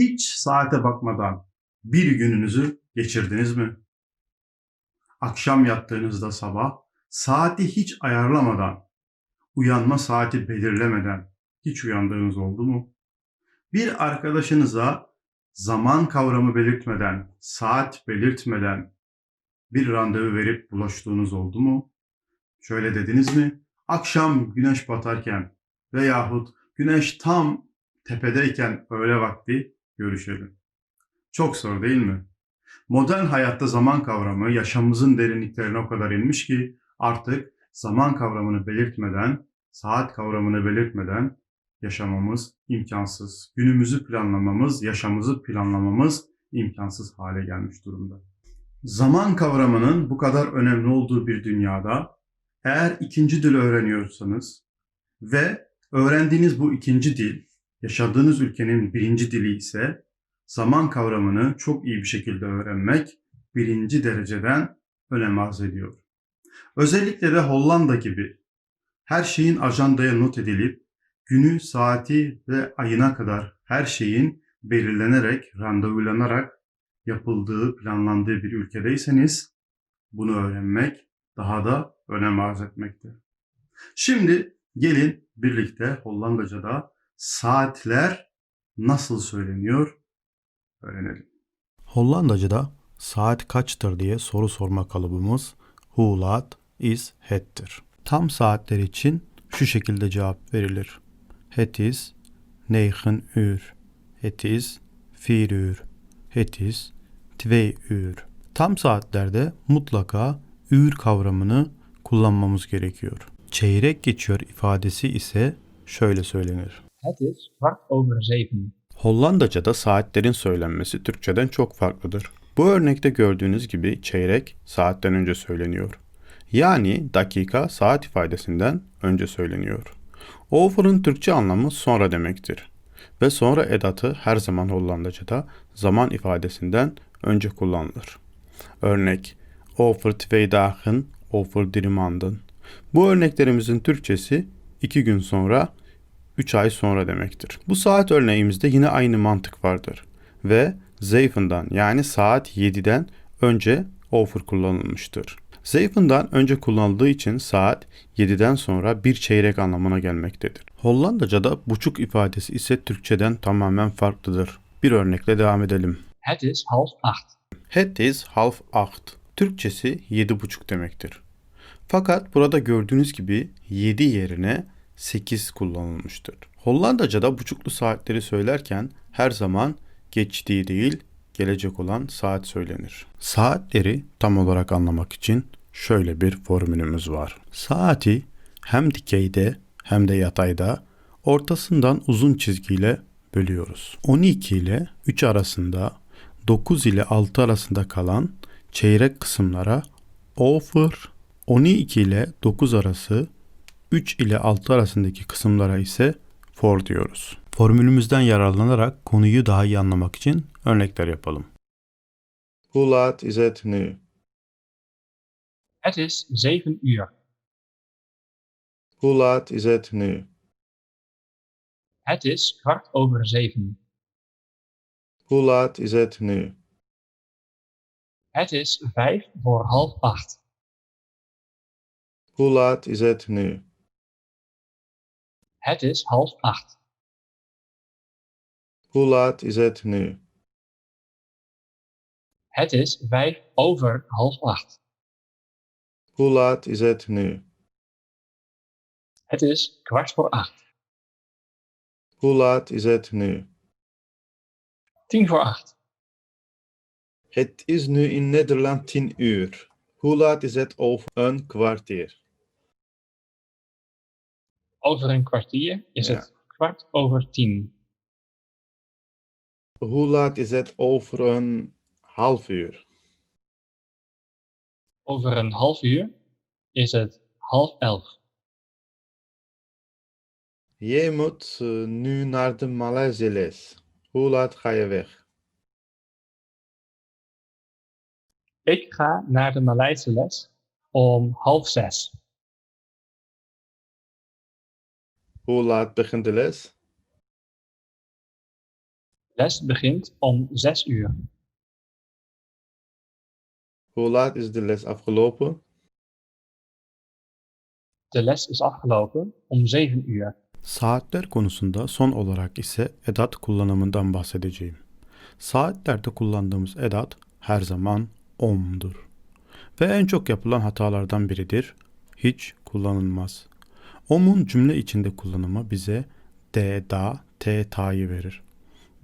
Hiç saate bakmadan bir gününüzü geçirdiniz mi? Akşam yattığınızda sabah saati hiç ayarlamadan, uyanma saati belirlemeden hiç uyandığınız oldu mu? Bir arkadaşınıza zaman kavramı belirtmeden, saat belirtmeden bir randevu verip bulaştığınız oldu mu? Şöyle dediniz mi? Akşam güneş batarken veyahut güneş tam tepedeyken öğle vakti görüşelim. Çok zor değil mi? Modern hayatta zaman kavramı yaşamımızın derinliklerine o kadar inmiş ki artık zaman kavramını belirtmeden, saat kavramını belirtmeden yaşamamız imkansız. Günümüzü planlamamız, yaşamımızı planlamamız imkansız hale gelmiş durumda. Zaman kavramının bu kadar önemli olduğu bir dünyada eğer ikinci dil öğreniyorsanız ve öğrendiğiniz bu ikinci dil yaşadığınız ülkenin birinci dili ise zaman kavramını çok iyi bir şekilde öğrenmek birinci dereceden önem arz ediyor. Özellikle de Hollanda gibi her şeyin ajandaya not edilip günü, saati ve ayına kadar her şeyin belirlenerek, randevulanarak yapıldığı, planlandığı bir ülkedeyseniz bunu öğrenmek daha da önem arz etmekte. Şimdi gelin birlikte Hollandaca'da saatler nasıl söyleniyor öğrenelim. Hollandaca'da saat kaçtır diye soru sorma kalıbımız hoe laat is het'tir. Tam saatler için şu şekilde cevap verilir. Het is 9 uur. Het is 4 uur. Het is 2 uur. Tam saatlerde mutlaka uur kavramını kullanmamız gerekiyor. Çeyrek geçiyor ifadesi ise şöyle söylenir. Het is kwart over zeven. Hollandaca'da saatlerin söylenmesi Türkçeden çok farklıdır. Bu örnekte gördüğünüz gibi çeyrek saatten önce söyleniyor. Yani dakika saat ifadesinden önce söyleniyor. Over'ın Türkçe anlamı sonra demektir. Ve sonra edatı her zaman Hollandaca'da zaman ifadesinden önce kullanılır. Örnek over twee dagen, over drie maanden. Bu örneklerimizin Türkçesi iki gün sonra 3 ay sonra demektir. Bu saat örneğimizde yine aynı mantık vardır. Ve Zeven'dan yani saat 7'den önce over kullanılmıştır. Zeven'dan önce kullanıldığı için saat 7'den sonra bir çeyrek anlamına gelmektedir. Hollandaca'da buçuk ifadesi ise Türkçeden tamamen farklıdır. Bir örnekle devam edelim. Het is half acht. Het is half acht. Türkçesi yedi buçuk demektir. Fakat burada gördüğünüz gibi 7 yerine 8 kullanılmıştır. Hollandaca'da buçuklu saatleri söylerken her zaman geçtiği değil, gelecek olan saat söylenir. Saatleri tam olarak anlamak için şöyle bir formülümüz var. Saati hem dikeyde hem de yatayda ortasından uzun çizgiyle bölüyoruz. 12 ile 3 arasında 9 ile 6 arasında kalan çeyrek kısımlara over, 12 ile 9 arası 3 ile 6 arasındaki kısımlara ise for diyoruz. Formülümüzden yararlanarak konuyu daha iyi anlamak için örnekler yapalım. Hoe laat is het nu? Het is zeven uur. Hoe laat is het nu? Het is kwart over zeven. Hoe laat is het nu? Het is vijf voor half acht. Hoe laat is het nu? Het is half acht. Hoe laat is het nu? Het is vijf over half acht. Hoe laat is het nu? Het is kwart voor acht. Hoe laat is het nu? Tien voor acht. Het is nu in Nederland tien uur. Hoe laat is het over een kwartier? Over een kwartier is Ja. het kwart over tien. Hoe laat is het over een half uur? Over een half uur is het half elf. Je moet eh, nu naar de Maleisiëles. Hoe laat ga je weg? Ik ga naar de Maleise les om half zes. Hoe laat begint de les? Les begint om zes uur. Hoe laat is de les afgelopen? De les is afgelopen om zeven uur. Saatler konusunda son olarak ise edat kullanımından bahsedeceğim. Saatlerde kullandığımız edat her zaman om'dur. Ve en çok yapılan hatalardan biridir. Hiç kullanılmaz. Om'un cümle içinde kullanımı bize de, da, te, ta'yı verir.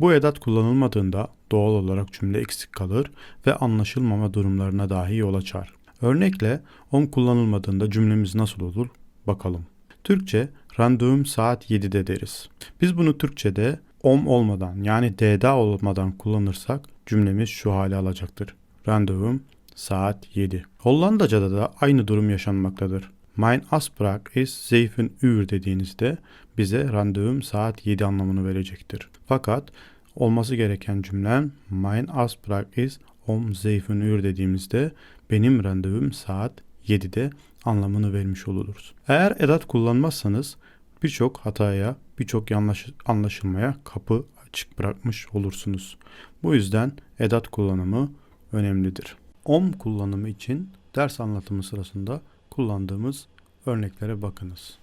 Bu edat kullanılmadığında doğal olarak cümle eksik kalır ve anlaşılmama durumlarına dahi yol açar. Örnekle om kullanılmadığında cümlemiz nasıl olur? Bakalım. Türkçe randevum saat 7'de deriz. Biz bunu Türkçe'de om olmadan yani d'da olmadan kullanırsak cümlemiz şu hale alacaktır. Randevum saat 7. Hollandaca'da da aynı durum yaşanmaktadır. Mein Afspraak ist zeven uur dediğinizde bize randevum saat 7 anlamını verecektir. Fakat olması gereken cümlem Mein Afspraak ist om zeven uur dediğimizde benim randevum saat 7'de anlamını vermiş oluruz. Eğer edat kullanmazsanız birçok hataya, birçok yanlış anlaşılmaya kapı açık bırakmış olursunuz. Bu yüzden edat kullanımı önemlidir. Om kullanımı için ders anlatımı sırasında kullandığımız örneklere bakınız.